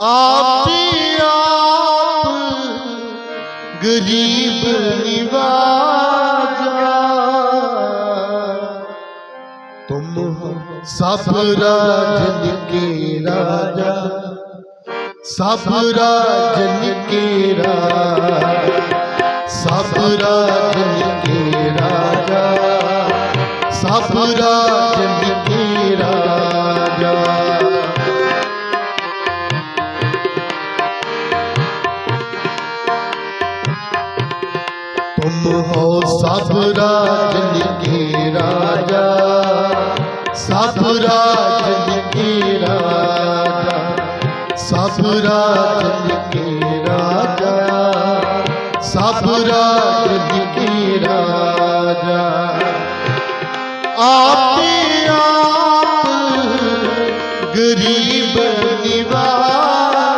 ਆਪੀ ਆਪ ਗਰੀਬ ਨਿਵਾਜਾ ਤੁਮ ਹੋ ਸਭ ਰਾਜਨ ਕੇ ਰਾਜਾ, ਸਭ ਰਾਜਨ ਕੇ ਰਾਜਾ, ਸਭ ਰਾਜਨ ਕੇ ਰਾਜਾ, ਸਭ ਰਾਜਨ ਕੇ ਰਾਜਾ। ਸਭ ਰਾਜ ਨਿਕੇ ਰਾਜਾ। ਸਭ ਰਾਜ ਨਿਕੇ ਰਾਜਾ। ਸਭ ਰਾਜ ਨਿਕੇ ਰਾਜਾ। ਸਭ ਰਾਜ ਨਿਕੇ ਰਾਜਾ। ਆਪੇ ਆਪ ਗਰੀਬ ਨਿਵਾਜ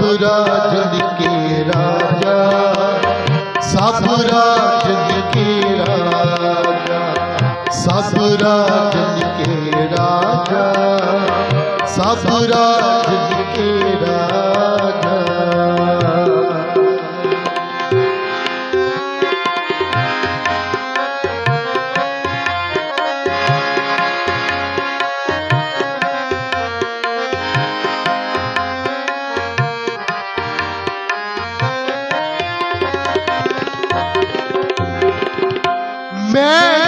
ਰਾਜਨ ਕੇ ਰਾਜਾ ਸਭ ਰਾਜਨ ਕੇ ਰਾਜਾ ਸਭ ਰਾਜਨ ਕੇ ਰਾਜਾ ਸਭ ਰਾਜਨ Yeah.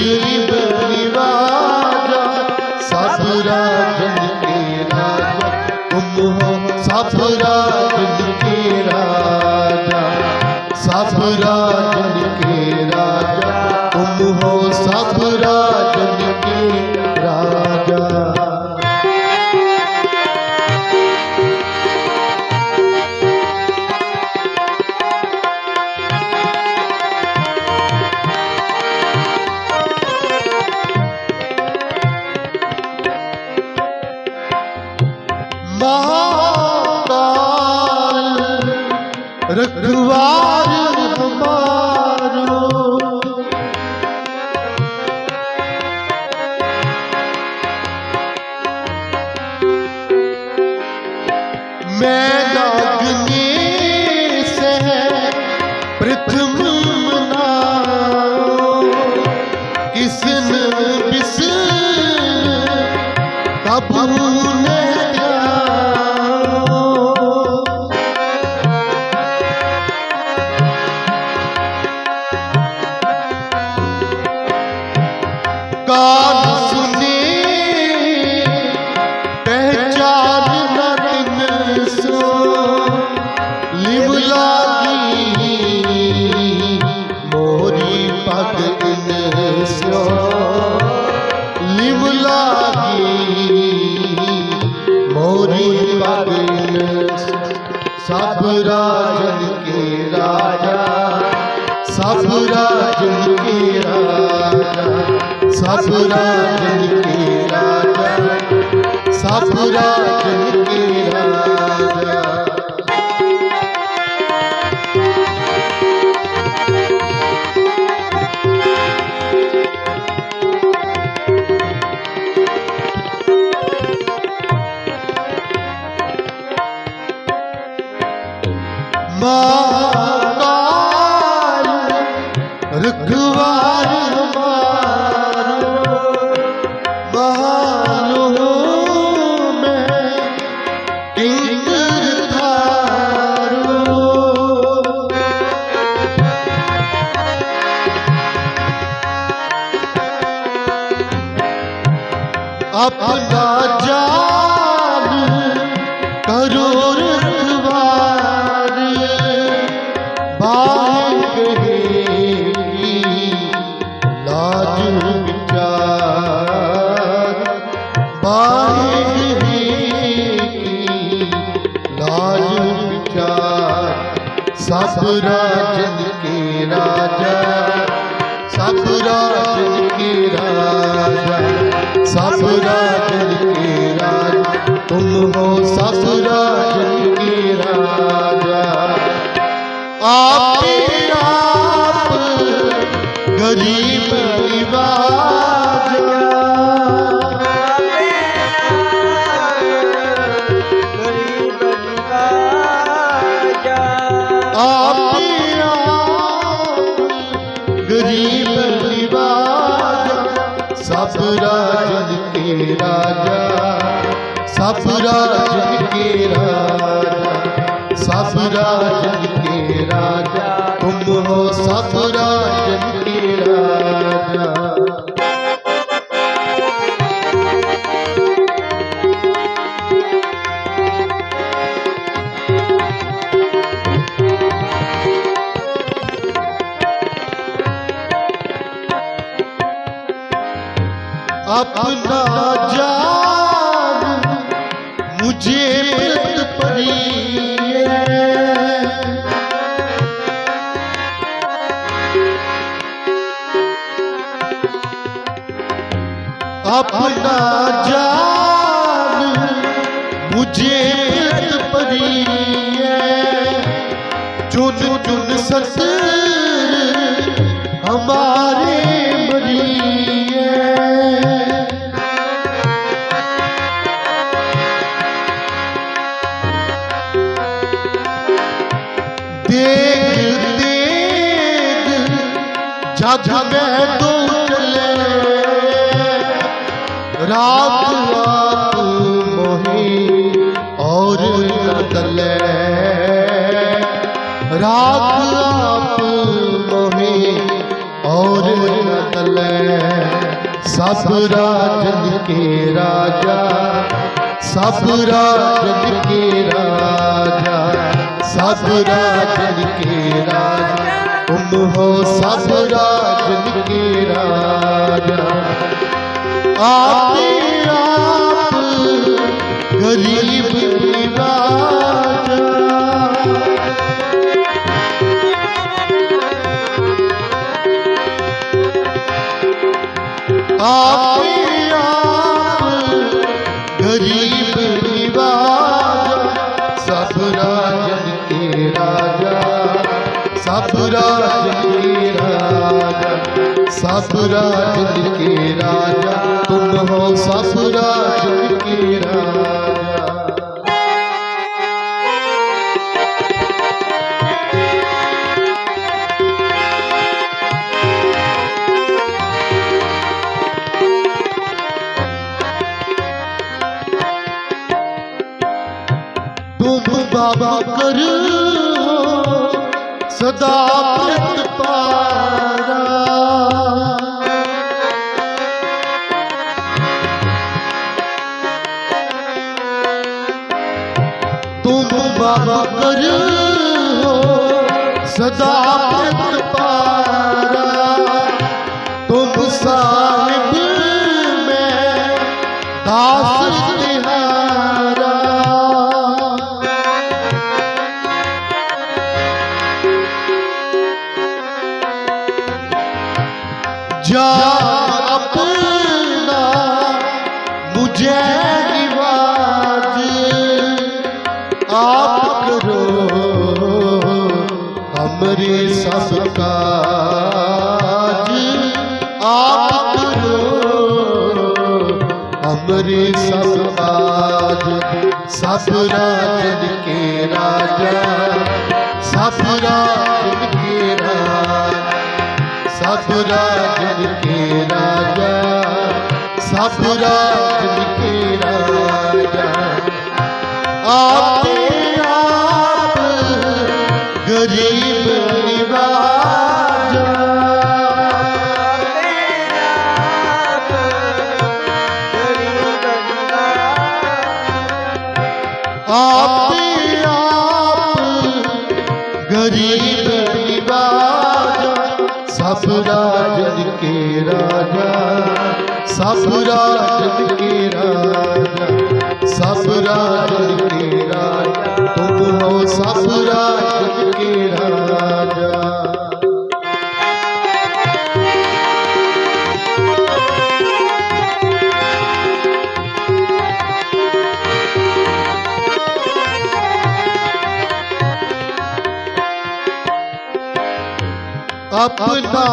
Thank you. পাবো ਸਭ ਰਾਜ ਕੇ ਰਾਜਾ। ਸਭ ਰਾਜ ਕੇ ਰਾਜਾ। ਸਭ ਰਾਜ ਕੇ ਰਾਜਾ। ਆਪਣਾ ਜਾਨ ਕਰੋ ਰਖਵਾਰੀ ਬਾਹਰ ਕਹੇ ਕੀ ਲਾਜ ਕੀ ਰਾਜਾ ਸਭ ਰਾਜਨ ਕੇ ਰਾਜਾ। ਸਭ ਰਾਜਨ ਕੇ ਰਾਜ। ਤੁਮ ਹੋ ਸਭ ਰਾਜਨ ਕੇ ਰਾਜਾ। ਆਪੇ ਆਪ ਗਰੀਬ ਨਿਵਾਜ सब राजन के राजा सब राजन के राजा तुम हो सब राजन के राजा अपना जान ਜੇ ਪ੍ਰਿਤ ਪਰੀਏ ਆਪਣਾ ਜਾਨ ਮੁਝੇ ਪ੍ਰਿਤ ਪਰੀਏ ਜੋ ਜੋ ਜੁਨ ਸਤ ਜਦ ਮੈਂ ਤੂੰ ਚਲੇ। ਰਾਤ ਰਾਤ ਮੋਹੀ ਔਰ ਕਤਲੇ ਰਾਤ ਰਾਤ ਮੋਹੀ ਔਰ ਕਤਲੇ ਸਭ ਰਾਜਨ ਕੇ ਰਾਜਾ, ਸਭ ਰਾਜਨ ਕੇ ਰਾਜਾ, ਸਭ ਰਾਜਨ ਕੇ ਰਾਜਾ। ਤੂੰ ਹੋ ਸਭ ਰਾਜਨ ਕੇ ਰਾਜਾ। ਆਪੇ ਆਪ ਗਰੀਬ ਨਿਵਾਜਾ आप ਸਭ ਰਾਜ ਕੇ ਰਾਜਾ ਤੂੰ ਹੋ ਸਭ ਕੇ ਰਾਜਾ। ਬਾਬਾ ਕਰ ਸਦਾ ਪ੍ਰਤਪਾ ਬਾਬਰ ਹੋ। ਸਦਾ ਪਿਤ ਕਰੇ ਸਭ ਕਾਜ ਆਪ ਕਰੋ ਅਮਰੇ ਸਭ ਕਾਜ ਸਭ ਰਾਜਨ ਕੇ ਰਾਜਾ, ਸਭ ਰਾਜਨ ਕੇ ਰਾਜਾ, ਸਭ ਰਾਜਨ ਕੇ ਰਾਜਾ, ਸਭ ਰਾਜਨ ਕੇ ਰਾਜਾ। ਆਪ अपना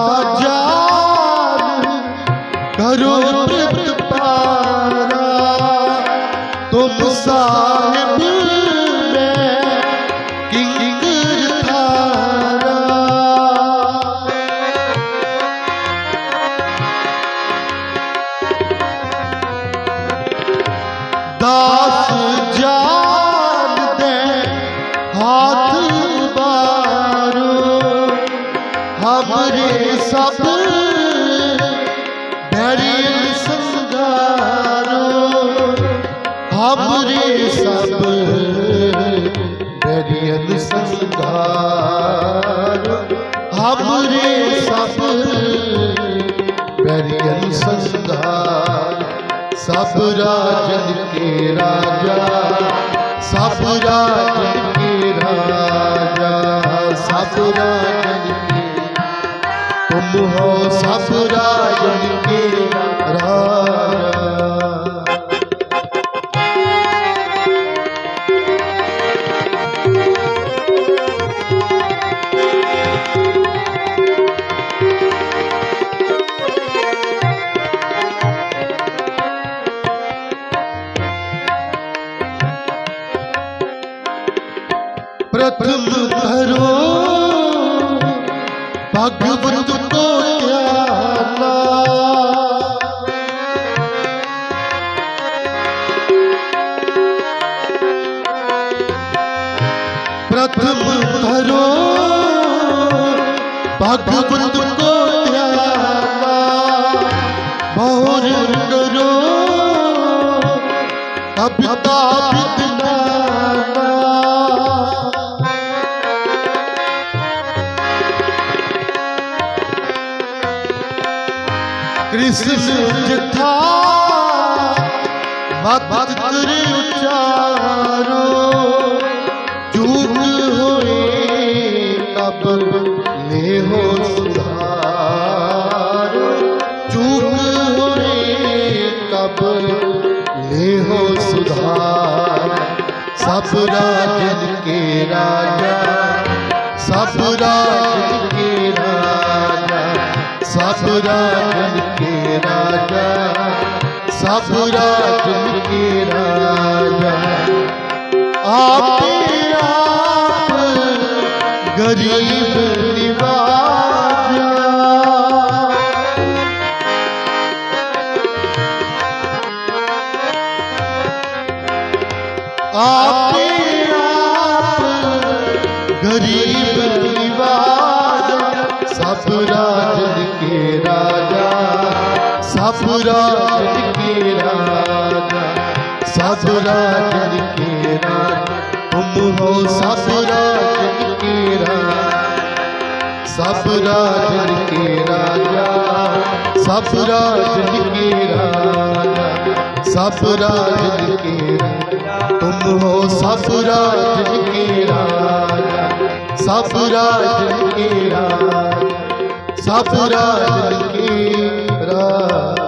ਰਾਜਾ ਜਨ ਕੇ ਰਾਜਾ ਤੁਮ ਹੋ ਸਭ प्रथम धरो भगवत को ध्याना बहुर करो कविता विज्ञाना कृष्ण जथा मत ਸਭ ਰਾਜਨ ਕੇ ਰਾਜਾ, ਸਭ ਰਾਜਨ ਕੇ ਰਾਜਾ, ਸਭ ਰਾਜਨ ਕੇ ਰਾਜਾ, ਸਭ ਰਾਜਨ ਕੇ ਰਾਜਾ। ਆਪੇ ਆਪ ਗਰੀਬ ਸਾਬਰਾ ਕਰਕੇ ਰਾਤ ਉਮ ਹੋ ਸਾਬਰਾ ਕਰਕੇ ਰਾਤ ਸਾਬਰਾ ਕਰਕੇ ਰਾਜਾ? ਸਾਬਰਾ ਕਰਕੇ ਰਾਜਾ? ਸਾਬਰਾ ਕਰਕੇ ਤੁਮ ਹੋ ਸਾਬਰਾ ਕਰਕੇ ਰਾਜਾ? ਸਾਬਰਾ ਕਰਕੇ ਰਾਜਾ? ਸਾਬਰਾ ਕਰਕੇ ਰਾਜਾ?